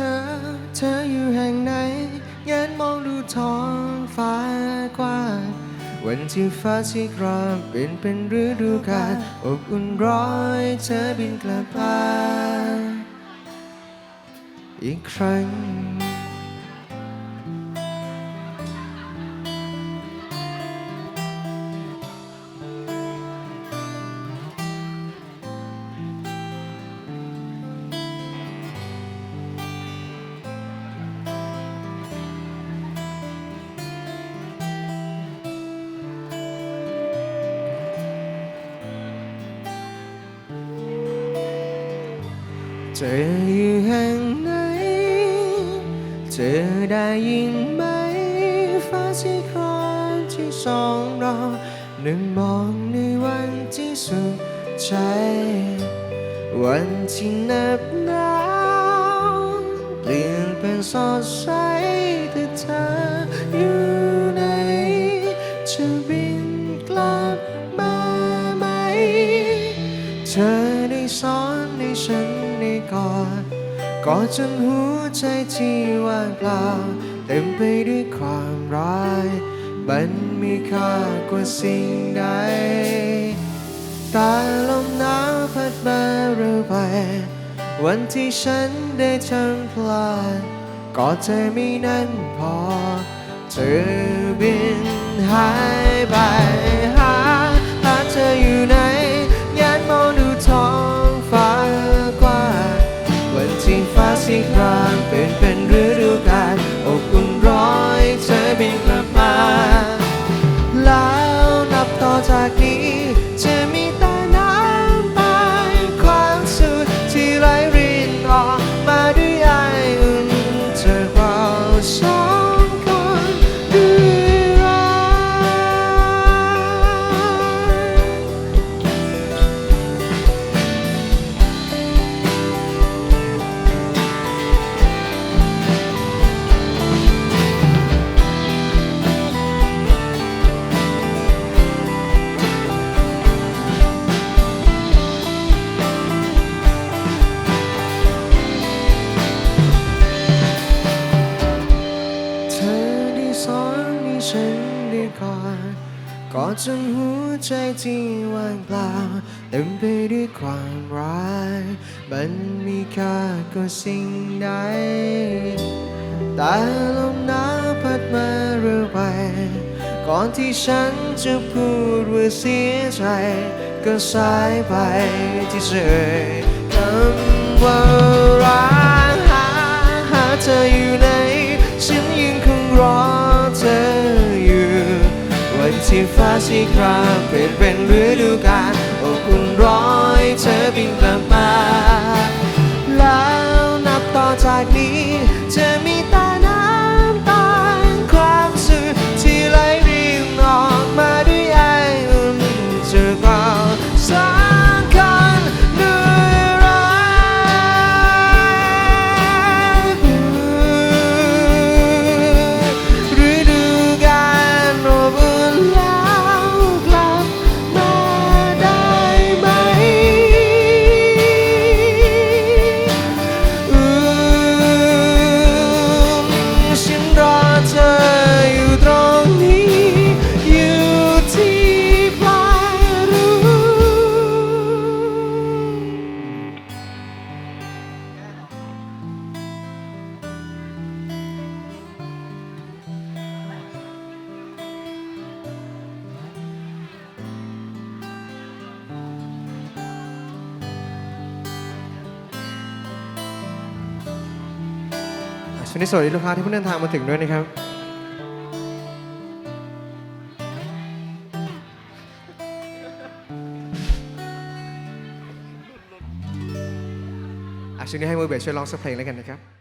ออยู่แห่งไหนยันมองดูท้องฟ้ากว้าง วันที่ฟ้าสีครามเปลี่ยนเป็นฤดูกาลอบอุ่นร้อยเธอบินกลับมาอีกครั้ง ธออยู่แห่งไหน เธอได้ยินไหม ฟ้าสีครามที่สองเราหนึ่งมองในวันที่สุดใจ วันที่เหนับหนาวเปลี่ยนเป็นสดใสแต่เธออยู่ไหนจะบินกลับมาไหม เธอได้สอน ฉันได้กอดกอดจนหัวใจที่ว่างเปล่า เต็มไปด้วยความร้ายมันมีค่ากว่าสิ่งใดตาลมหนาวพัดมาเรื่อยไป วันที่ฉันได้ทำพลาดก็เธอไม่นั้นพอ เธอบินหาย วันที่ฟ้าสีครามเปลี่ยนเป็นฤดูกาลอบอุ่นร้อยเธอบินกลับมา แล้วนับต่อจากนี้ กอดจนหัวใจที่ว่างเปล่าเต็มไปด้วยความรักมันมีค่ากว่าสิ่งใดแต่ลมหนาวพัดมาเรื่อยไปก่อนที่ฉันจะพูดว่าเสียใจ ก็สายไปที่เจอคำว่ารักหาหาเธออยู่ ฟ้าสีครามเปลี่ยนเป็นฤดูกาลอบอุ่นร้อยเธอบินกลับ น วันี้สวัสดีลูกค้าที่เพิ่งเดินทางมาถึงด้วยนะครับอาช่วงนี้ให้มือเบสช่วยร้องสักเพลงแล้วกันนะครับ